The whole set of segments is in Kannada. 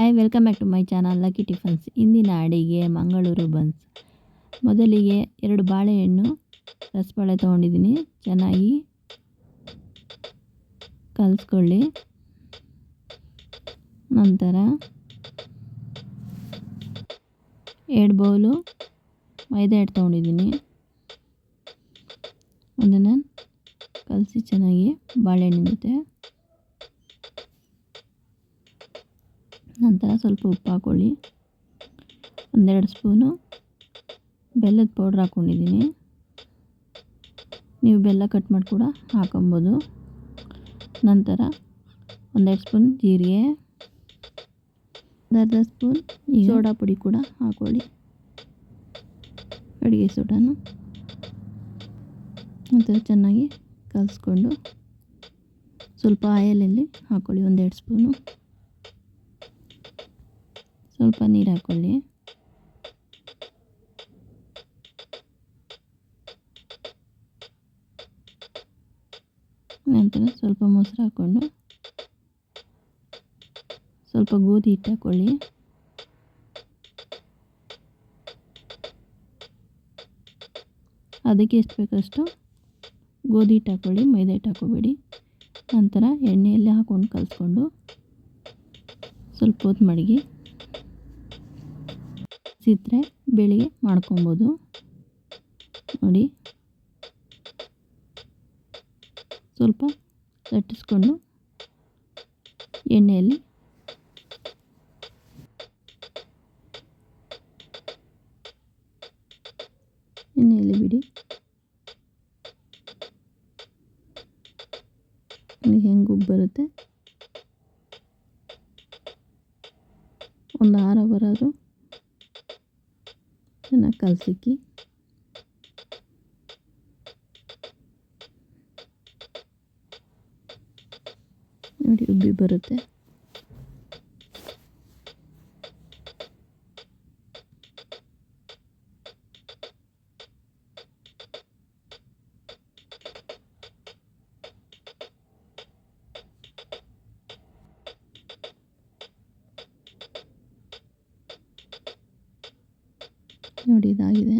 Hi welcome back to my channel lucky tiffins ಇಂದಿನ ಅಡಿಗೆ ಮಂಗಳೂರು ಬನ್ಸ್. ಮೊದಲಿಗೆ ಎರಡು ಬಾಳೆಹಣ್ಣು, ರಸಬಾಳೆ ತೊಗೊಂಡಿದ್ದೀನಿ. ಚೆನ್ನಾಗಿ ಕಲಿಸ್ಕೊಳ್ಳಿ. ನಂತರ ಎರಡು ಬೌಲು ಮೈದಾ ಹಿಟ್ಟು ತೊಗೊಂಡಿದ್ದೀನಿ. ಅದನ್ನು ಕಲಸಿ ಚೆನ್ನಾಗಿ ಬಾಳೆಹಣ್ಣಿನ ಜೊತೆ ನಂತರ ಸ್ವಲ್ಪ ಉಪ್ಪು ಹಾಕ್ಕೊಳ್ಳಿ ಒಂದೆರಡು ಸ್ಪೂನು ಬೆಲ್ಲದ ಪೌಡ್ರ್ ಹಾಕ್ಕೊಂಡಿದ್ದೀನಿ ನೀವು ಬೆಲ್ಲ ಕಟ್ ಮಾಡಿ ಕೂಡ ಹಾಕೊಬೋದು. ನಂತರ ಒಂದೆರಡು ಸ್ಪೂನ್ ಜೀರಿಗೆ ಅರ್ಧ ಸ್ಪೂನ್ ಸೋಡಾ ಪುಡಿ ಕೂಡ ಹಾಕ್ಕೊಳ್ಳಿ ಅಡುಗೆ ಸೋಡಾನು ನಂತರ ಚೆನ್ನಾಗಿ ಕಲಿಸ್ಕೊಂಡು ಸ್ವಲ್ಪ ಆಯಲಲ್ಲಿ ಹಾಕ್ಕೊಳ್ಳಿ ಒಂದೆರಡು ಸ್ಪೂನು. ಸ್ವಲ್ಪ ನೀರು ಹಾಕ್ಕೊಳ್ಳಿ ನಂತರ ಸ್ವಲ್ಪ ಮೊಸರು ಹಾಕ್ಕೊಂಡು ಸ್ವಲ್ಪ ಗೋಧಿ ಹಿಟ್ಟು ಹಾಕ್ಕೊಳ್ಳಿ ಅದಕ್ಕೆ ಎಷ್ಟು ಬೇಕಷ್ಟು ಗೋಧಿ ಹಿಟ್ಟು ಹಾಕ್ಕೊಳ್ಳಿ ಮೈದಾ ಹಿಟ್ಟು ಹಾಕೋಬೇಡಿ. ನಂತರ ಎಣ್ಣೆಯಲ್ಲಿ ಹಾಕ್ಕೊಂಡು ಕಲಿಸ್ಕೊಂಡು ಸ್ವಲ್ಪ ಹೊತ್ತು ಮಡಗಿ ಸಿದ್ರೆ ಬೆಳಿಗ್ಗೆ ಮಾಡ್ಕೊಬೋದು. ನೋಡಿ. ಸ್ವಲ್ಪ ಲಟ್ಟಿಸ್ಕೊಂಡು ಎಣ್ಣೆಯಲ್ಲಿ ಎಣ್ಣೆಯಲ್ಲಿ ಬಿಡಿ. ಹೆಂಗೆ ಬರುತ್ತೆ. ಒಂದು ಆರ ಬರೋದು ಚೆನ್ನಾಗಿ ಕಲಸಿಕ್ಕಿ ನೋಡಿ ಉಬ್ಬಿ ಬರುತ್ತೆ ನೋಡಿ ಇದಾಗಿದೆ.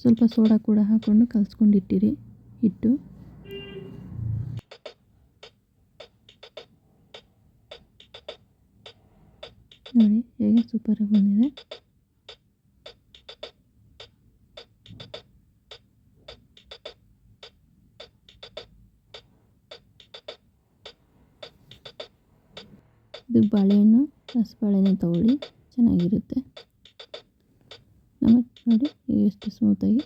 ಸ್ವಲ್ಪ ಸೋಡಾ ಕೂಡ ಹಾಕ್ಕೊಂಡು ಕಲಿಸ್ಕೊಂಡಿಟ್ಟಿರಿ ಹಿಟ್ಟು. ನೋಡಿ ಹೇಗೆ ಸೂಪರಾಗಿ ಬಂದಿದೆ. ಇದು ಬಾಳೆಹಣ್ಣು ರಸಬಾಳೆಹಣ್ಣು ತಗೊಳ್ಳಿ, ಚೆನ್ನಾಗಿರುತ್ತೆ. ನಮಗೆ ನೋಡಿ ಎಷ್ಟು ಸ್ಮೂತಾಗಿ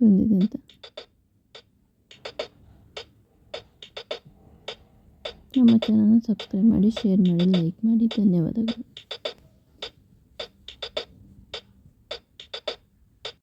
ಬಂದಿದೆ ಅಂತ. ನಮ್ಮ ಚಾನಲ್ನ ಸಬ್ಸ್ಕ್ರೈಬ್ ಮಾಡಿ ಶೇರ್ ಮಾಡಿ ಲೈಕ್ ಮಾಡಿ, ಧನ್ಯವಾದಗಳು.